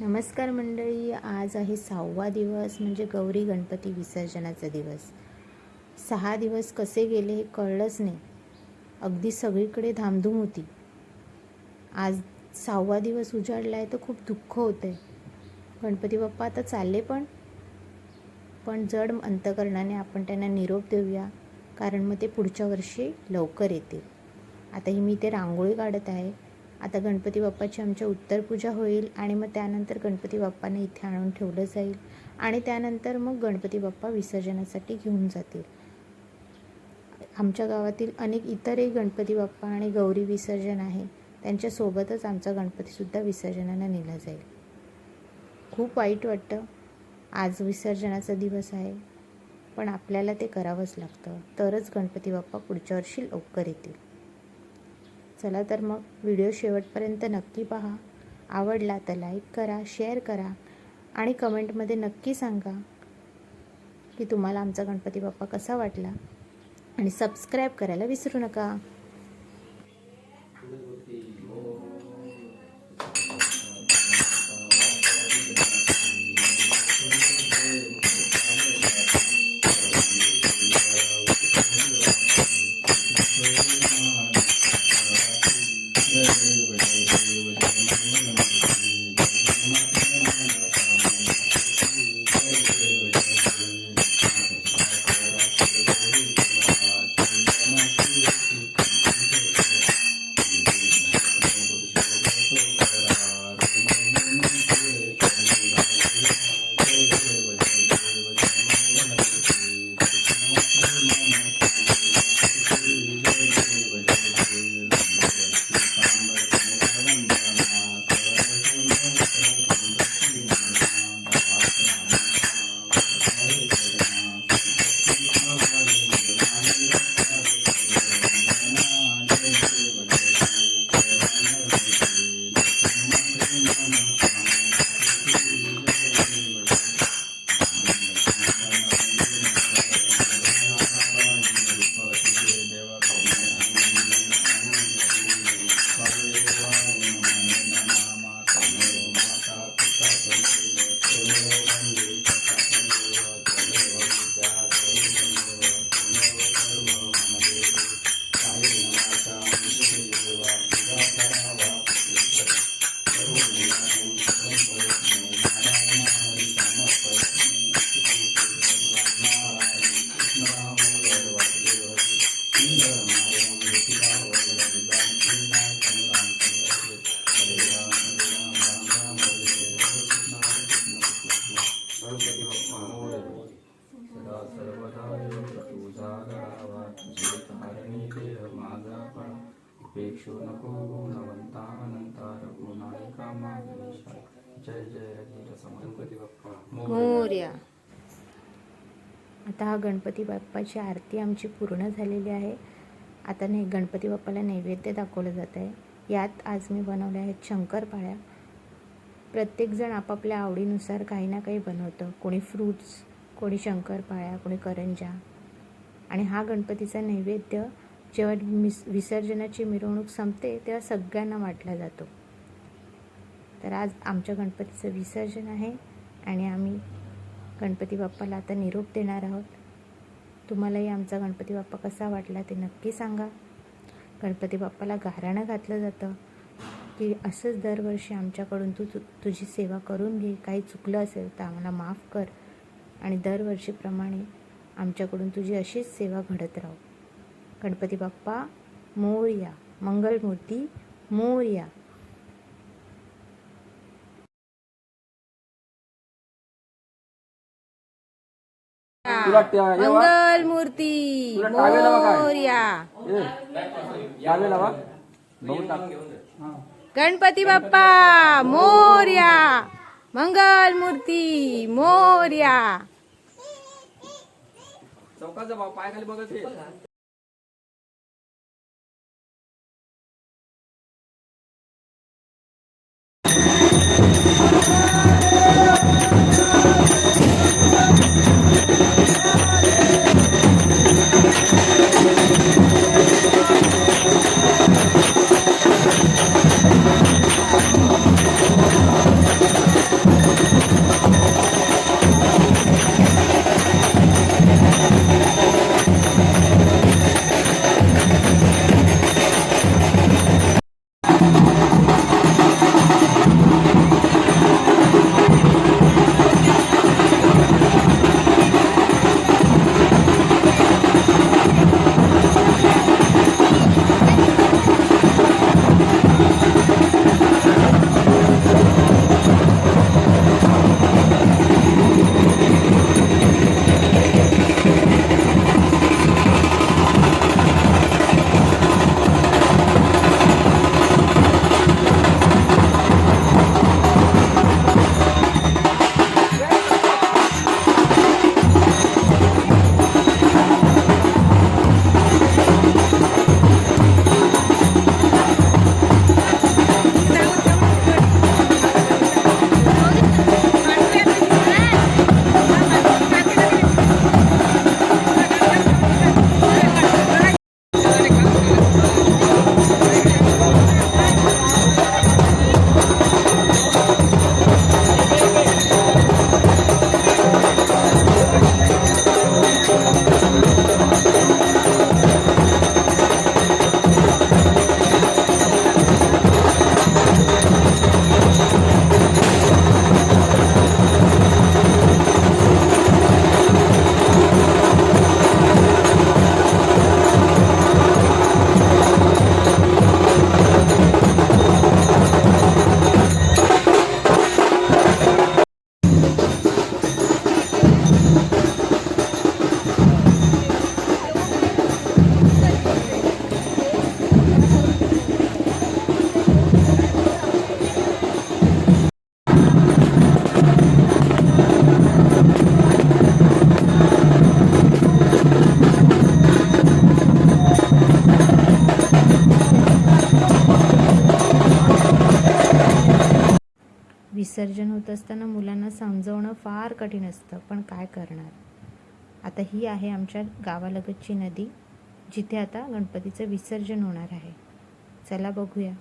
नमस्कार मंडळी आज आहे सहावा दिवस म्हणजे गौरी गणपती विसर्जनाचा दिवस. सहा दिवस कसे गेले हे कळलंच नाही. अगदी सगळीकडे धामधूम होती. आज सहावा दिवस उजाडला आहे तर खूप दुःख होतं आहे गणपती बाप्पा आता चालले पण. पण जड अंतकरणाने आपण त्यांना निरोप देऊया कारण मग ते पुढच्या वर्षी लवकर येतील. आता ही मी ते रांगोळी काढत आहे. आता गणपती बाप्पाची आमच्या उत्तरपूजा होईल आणि मग त्यानंतर गणपती बाप्पाने इथे आणून ठेवलं जाईल. आणि त्यानंतर मग गणपती बाप्पा विसर्जनासाठी घेऊन जातील. आमच्या गावातील अनेक इतरही गणपती बाप्पा आणि गौरी विसर्जन आहे. त्यांच्यासोबतच आमचा गणपतीसुद्धा विसर्जनाला नेला जाईल. खूप वाईट वाटतं. आज विसर्जनाचा दिवस आहे. पण आपल्याला ते करावंच लागतं. तरच गणपती बाप्पा पुढच्या वर्षी लवकर येतील. चला तर मग व्हिडिओ शेवटपर्यंत नक्की पहा. आवडला तर लाईक करा शेअर करा आणि कमेंटमध्ये नक्की सांगा की तुम्हाला आमचा गणपती बाप्पा कसा वाटला. आणि सबस्क्राईब करायला विसरू नका. गणपती बाप्पा मोर्या. आता हा गणपती बाप्पाची आरती आमची पूर्ण झालेली आहे. आता नाही गणपती बाप्पाला नैवेद्य दाखवलं जात आहे. यात आज मी बनवल्या आहेत शंकरपाळ्या प्रत्येकजण आपापल्या आवडीनुसार काही ना काही बनवतं. कोणी फ्रूट्स कोणी शंकरपाळ्या कोणी करंजा. आणि हा गणपतीचा नैवेद्य जेव्हा मिस विसर्जनाची मिरवणूक संपते तेव्हा सगळ्यांना वाटला जातो. तर आज आमच्या गणपतीचं विसर्जन आहे आणि आम्ही गणपती बाप्पाला आता निरोप देणार आहोत. तुम्हालाही आमचा गणपती बाप्पा कसा वाटला ते नक्की सांगा. गणपती बाप्पाला गाऱ्हाणं घातलं जातं की असंच दरवर्षी आमच्याकडून तू तु तुझी सेवा करून घे काही चुकलं असेल तर आम्हाला माफ कर आणि दरवर्षीप्रमाणे आमच्याकडून तुझी अशीच सेवा घडत राहू. गणपती बाप्पा मोरया मंगलमूर्ती मोर्या. तुला त्या- हे वा- मंगल मूर्ती तुला टावेल हवा काय? मोरया ए, टावेल हवा? बघून टाक. हा. गणपती बाप्पा मोरया मंगल मूर्ती मोरया चौकाचा भाव पाय खाली बघत विसर्जन होत असताना मुलांना समजवणं फार कठीण असतं. पण काय करणार? आता ही आहे आमच्या गावालगतची नदी जिथे आता गणपतीचं विसर्जन होणार आहे. चला बघूया.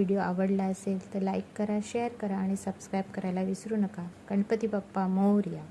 व्हिडिओ आवडला असेल तर लाईक करा शेअर करा आणि सबस्क्राईब करायला विसरू नका. गणपती बाप्पा मोरया.